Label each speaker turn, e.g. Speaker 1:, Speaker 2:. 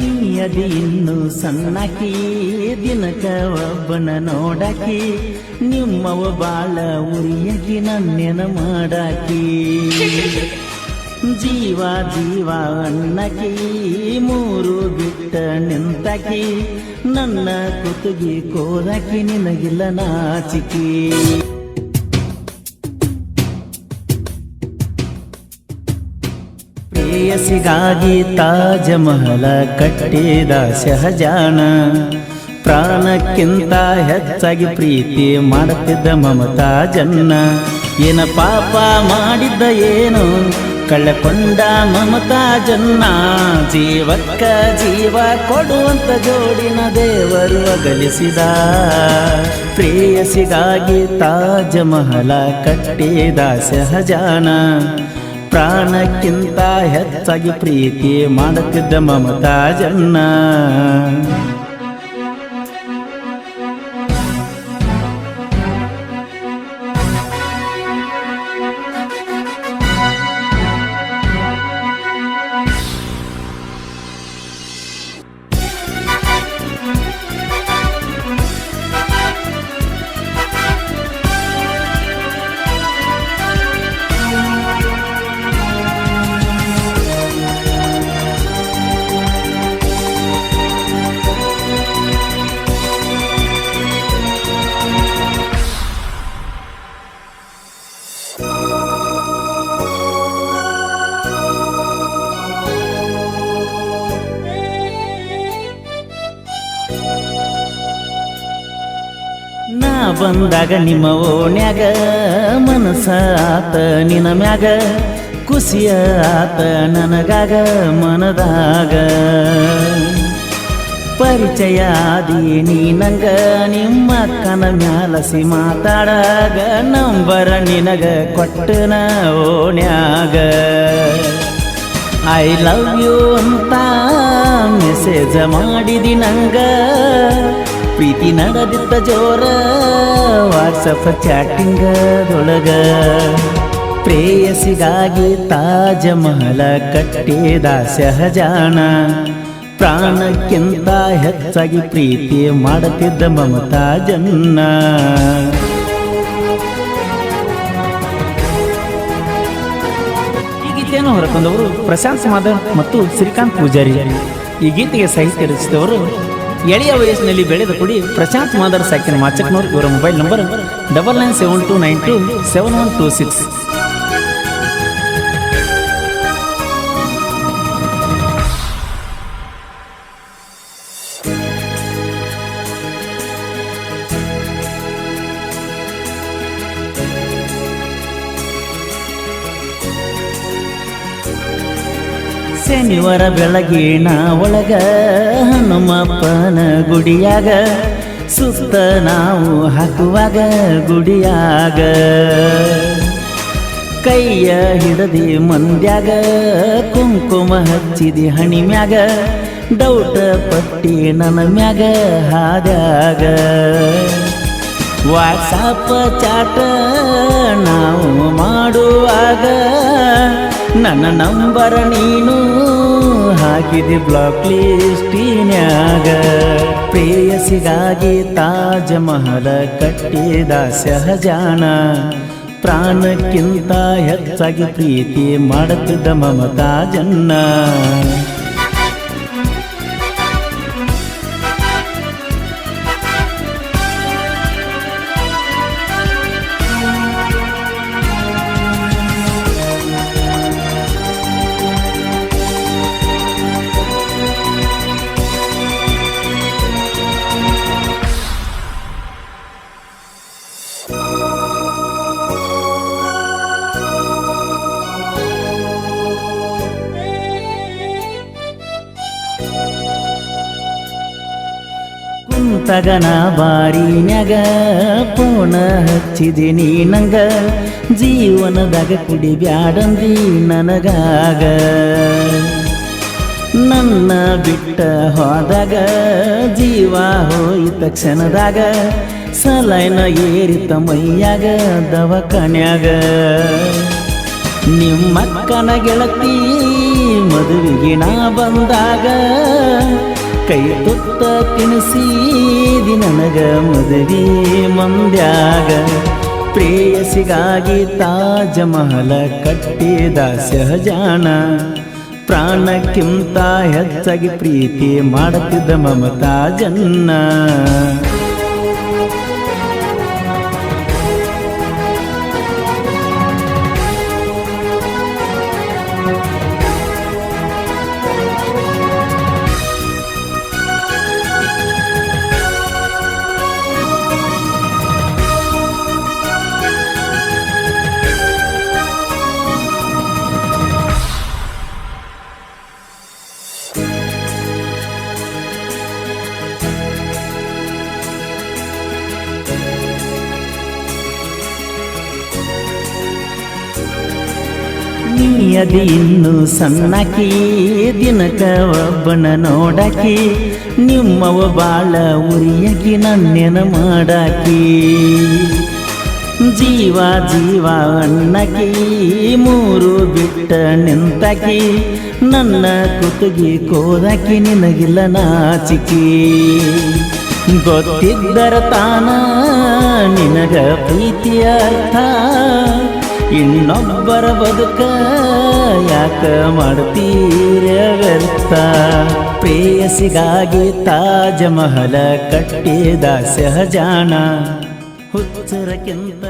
Speaker 1: ನೀಯದಿ ಇನ್ನು ಸಣ್ಣಕಿ ದಿನಕ ಒಬ್ಬನ ನೋಡಕಿ, ನಿಮ್ಮವ ಬಾಳ ಉರಿಯಕಿ ನನ್ನೆನ ಮಾಡಾಕಿ. ಜೀವ ಜೀವ ಅನ್ನಕಿ ಮೂರು ಬಿಟ್ಟ ನಿಂತಕಿ, ನನ್ನ ಕುತ್ತಿಗೆ ಕೋರಕಿ ನಿನಗಿಲ್ಲ ನಾಚಿಕಿ. ಪ್ರೇಯಸಿಗಾಗಿ ತಾಜ ಮಹಲ ಕಟ್ಟಿದ ಸಹಜಾನ ಪ್ರಾಣಕ್ಕಿಂತ ಹೆಚ್ಚಾಗಿ ಪ್ರೀತಿ ಮಾಡುತ್ತಿದ್ದ ಮಮತಾ ಜನ್ನ. ಏನ ಪಾಪ ಮಾಡಿದ್ದ ಏನು? ಕಳ್ಳಕೊಂಡ ಮಮತಾ ಜನ್ನ. ಜೀವಕ್ಕ ಜೀವ ಕೊಡುವಂತ ಜೋಡಿನ ದೇವರು ಅಗಲಿಸಿದ. ಪ್ರೇಯಸಿಗಾಗಿ ತಾಜ ಮಹಲ ಕಟ್ಟಿದ ಶಹಜಾನ ಪ್ರಾಣಕ್ಕಿಂತ ಹೆಚ್ಚಾಗಿ ಪ್ರೀತಿ ಮಾಡುತ್ತಿದ್ದ ಮಮತಾ ಬಂದಾಗ ನಿಮ್ಮ ಓಣ್ಯಾಗ ಮನಸ ಆತ ನಿನ ಮ್ಯಾಗ ಖುಷಿಯ ಆತ ನನಗಾಗ ಮನದಾಗ. ಪರಿಚಯ ಆದಿ ನೀ ನಂಗ, ನಿಮ್ಮ ಅಕ್ಕನ ಮ್ಯಾಲಸಿ ಮಾತಾಡಾಗ, ನಂಬರ ನಿನಗ ಕೊಟ್ಟನ ಓಣ್ಯಾಗ. ಐ ಲವ್ ಯು ಅಂತ ಮೆಸೇಜ್ ಮಾಡಿದಿ ನಂಗ. ಪ್ರೀತಿ ನಡೆದಿದ್ದ ಜೋರ ವಾಟ್ಸಪ್ ಚಾಟಿಂಗದೊಳಗ ಪ್ರೇಯಸಿಗಾಗಿ ತಾಜ ಮಹಲ ಕಟ್ಟಿದ ಸಹಜಾನ. ಪ್ರಾಣಕ್ಕಿಂತ ಹೆಚ್ಚಾಗಿ ಪ್ರೀತಿ ಮಾಡುತ್ತಿದ್ದ ಮಮತಾ ಜನ್ನ. ಗೀತೆಯನ್ನು ಹೊರತಂದವರು ಪ್ರಶಾಂತ್ ಮಾಧವ್ ಮತ್ತು ಶ್ರೀಕಾಂತ್ ಪೂಜಾರಿ. ಈ ಗೀತೆಗೆ ಸಾಹಿತ್ಯ ರಚಿಸಿದವರು ಎಳೆಯ ವಯಸ್ಸಿನಲ್ಲಿ ಬೆಳೆದ ಕುಡಿ ಪ್ರಶಾಂತ್ ಮಾದರ್ ಸಾಕಿನ ಮಾಚಕ್ನವರು. ಇವರ mobile number double nine seven two nine two seven one two six ಶನಿವಾರ ಬೆಳಗಿನ ಒಳಗ, ಹನುಮಪ್ಪನ ಗುಡಿಯಾಗ, ಸುತ್ತ ನಾವು ಹಾಕುವಾಗ ಗುಡಿಯಾಗ. ಕೈಯ ಹಿಡದಿ ಮಂದ್ಯಾಗ, ಕುಂಕುಮ ಹಚ್ಚಿದಿ ಹಣಿ ಮ್ಯಾಗ, ಡೌಟ ಪಟ್ಟಿ ನನ್ನ ಮ್ಯಾಗ ಹಾದಾಗ ವಾಟ್ಸಪ್ ಚಾಟ ನಾವು ಮಾಡುವಾಗ ನನ್ನ ನಂಬರ ನೀನು. ಹಾಕಿದೆ ಬ್ಲಾಕ್ ಲಿಸ್ಟಿನ್ಯಾಗ ಪ್ರೇಯಸಿಗಾಗಿ ತಾಜ ಮಹಲ ಕಟ್ಟಿದ ಸಹಜಾನ. ಪ್ರಾಣಕ್ಕಿಂತ ಹೆಚ್ಚಾಗಿ ಪ್ರೀತಿ ಮಾಡುತ್ತಿದ್ದ ಮಮತಾ ಜನ್ನ. ಕುಂತಗನ ಬಾರಿನ್ಯಾಗ ಪೋಣ ಹಚ್ಚಿದೆ ನೀ ನಂಗ ಜೀವನದಾಗ ಕುಡಿ ಬ್ಯಾಡಂದಿ ನನಗಾಗ. ನನ್ನ ಬಿಟ್ಟ ಹೋದಾಗ, ಜೀವ ಹೋಯಿತ ಕ್ಷಣದಾಗ, ಸಲೈನ ಏರಿತ ಮೈಯಾಗ ದವಕನ್ಯಾಗ ನಿಮ್ಮಕ್ಕನ ಗೆಳತಿ ಮದುವೆಗೆ ನಾ ಬಂದಾಗ ಕೈ ತುತ್ತ ತಿನಿಸಿದಿ ನನಗ ಮದುವೆ ಮಂದ್ಯಾಗ. ಪ್ರೇಯಸಿಗಾಗಿ ತಾಜ ಮಹಲ ಕಟ್ಟಿದ ಸಹಜಾನ. ಪ್ರಾಣಕ್ಕಿಂತ ಹೆಚ್ಚಾಗಿ ಪ್ರೀತಿ ಮಾಡುತ್ತಿದ್ದ ಮಮತಾ ಜನ್ನ. ನೀಯದಿ ಇನ್ನು ಸಣ್ಣಕಿ ದಿನಕ ಒಬ್ಬನ ನೋಡಕಿ ನಿಮ್ಮವ ಬಾಳ ಉರಿಯಕಿ ನನ್ನೆನ ಮಾಡಾಕಿ. ಜೀವ ಜೀವ ಅಣ್ಣಕಿ ಮೂರು ಬಿಟ್ಟ ನಿಂತಕಿ, ನನ್ನ ಕುತ್ತಿಗೆ ಕೋದಕಿ ನಿನಗಿಲ್ಲ ನಾಚಿಕಿ. ಗೊತ್ತಿದ್ದರ ತಾನ, ನಿನಗ ಪ್ರೀತಿಯ ಅರ್ಥ ಇನ್ನೊಬ್ಬರ ಬದುಕ ಯಾಕ ಮಾಡ್ತೀರ ವ್ಯರ್ಥ? ಪ್ರೇಯಸಿಗಾಗಿ ತಾಜಮಹಲ ಕಟ್ಟಿದ ಸಹಜಾನ. ಹುಚ್ಚರಕ್ಕಿಂತ